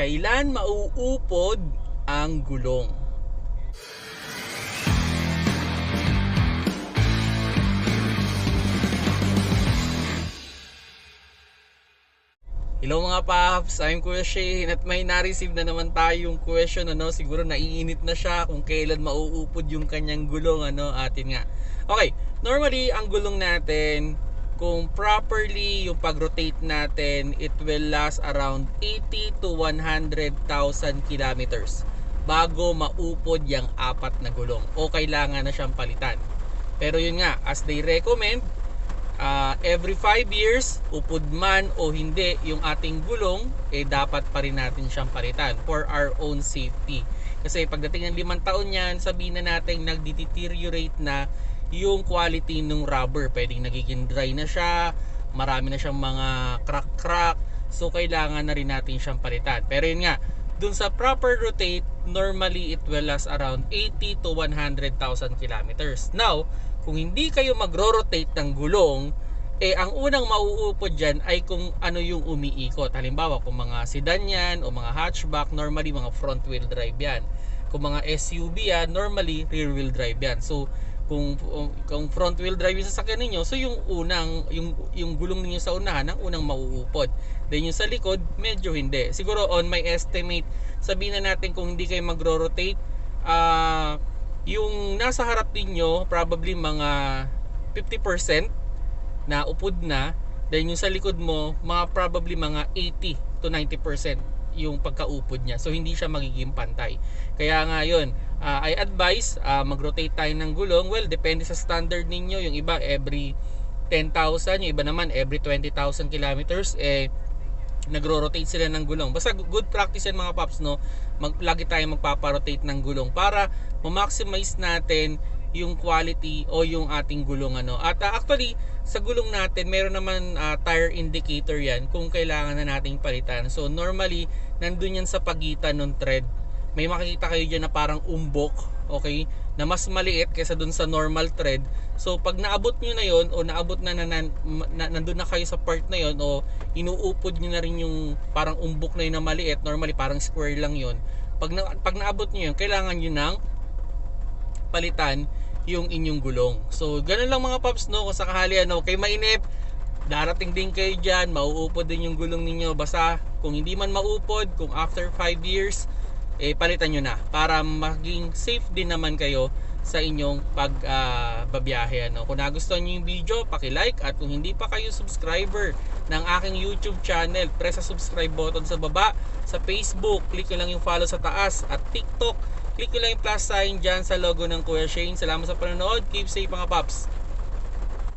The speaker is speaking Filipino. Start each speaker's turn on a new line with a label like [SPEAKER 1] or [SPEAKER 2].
[SPEAKER 1] Kailan mauupod ang gulong? Hello mga paps, I'm Kuya Shane at may na-receive na naman tayong question ano, siguro naiinit na siya kung kailan mauupod yung kanyang gulong ano, atin nga. Okay, normally ang gulong natin kung properly yung pag-rotate natin, it will last around 80 to 100,000 kilometers bago maupod yung apat na gulong o kailangan na siyang palitan. Pero yun nga, as they recommend, uh, every 5 years, upod man o hindi yung ating gulong, eh dapat pa rin natin siyang palitan for our own safety. Kasi pagdating ng limang taon yan, sabihin na natin nagdeteriorate na yung quality ng rubber. Pwedeng nagiging dry na siya, marami na siyang mga crack-crack, so kailangan na rin natin siyang palitan. Pero yun nga, dun sa proper rotate, normally it will last around 80 to 100,000 kilometers. Now, kung hindi kayo magro-rotate ng gulong, eh ang unang mauupod dyan ay kung ano yung umiikot. Halimbawa, kung mga sedan yan o mga hatchback, normally mga front wheel drive yan. Kung mga SUV yan, normally rear wheel drive yan. So, kung kung front wheel drive yung sasakyan ninyo, so yung unang yung yung gulong ninyo sa unahan ang unang mauupod. Then yung sa likod, medyo hindi. Siguro on my estimate, sabihin na natin kung hindi kayo magro-rotate, ah yung nasa harap ninyo, probably mga 50% na upod na. Then yung sa likod mo, mga probably mga 80 to 90% yung pagkaupod niya. So hindi siya magiging pantay. Kaya nga yun, uh, I advise uh, mag-rotate tayo ng gulong. Well, depende sa standard ninyo. Yung iba every 10,000, yung iba naman every 20,000 kilometers eh nagro-rotate sila ng gulong. Basta good practice yan mga paps no. Mag, lagi tayong magpapa-rotate ng gulong para ma-maximize natin yung quality o yung ating gulong ano. At uh, actually sa gulong natin meron naman uh, tire indicator yan kung kailangan na nating palitan. So normally nandun yan sa pagitan ng tread. May makikita kayo diyan na parang umbok, okay? Na mas maliit kaysa dun sa normal tread. So pag naabot niyo na yon o naabot na, na, na, na nandun na kayo sa part na yon o inuupod niyo na rin yung parang umbok na yun na maliit, normally parang square lang yon. Pag na, pag naabot niyo yun, kailangan niyo nang palitan yung inyong gulong. So, ganun lang mga paps, no? Kung sakahali, ano, kay mainip, darating din kayo dyan, mauupod din yung gulong ninyo. Basta, kung hindi man maupod, kung after 5 years, eh, palitan nyo na. Para maging safe din naman kayo sa inyong pagbabiyahe. Uh, ano. Kung nagustuhan nyo yung video, paki-like at kung hindi pa kayo subscriber ng aking YouTube channel, press sa subscribe button sa baba. Sa Facebook, click nyo lang yung follow sa taas at TikTok, click nyo lang yung plus sign dyan sa logo ng Kuya Shane. Salamat sa panonood. Keep safe mga paps.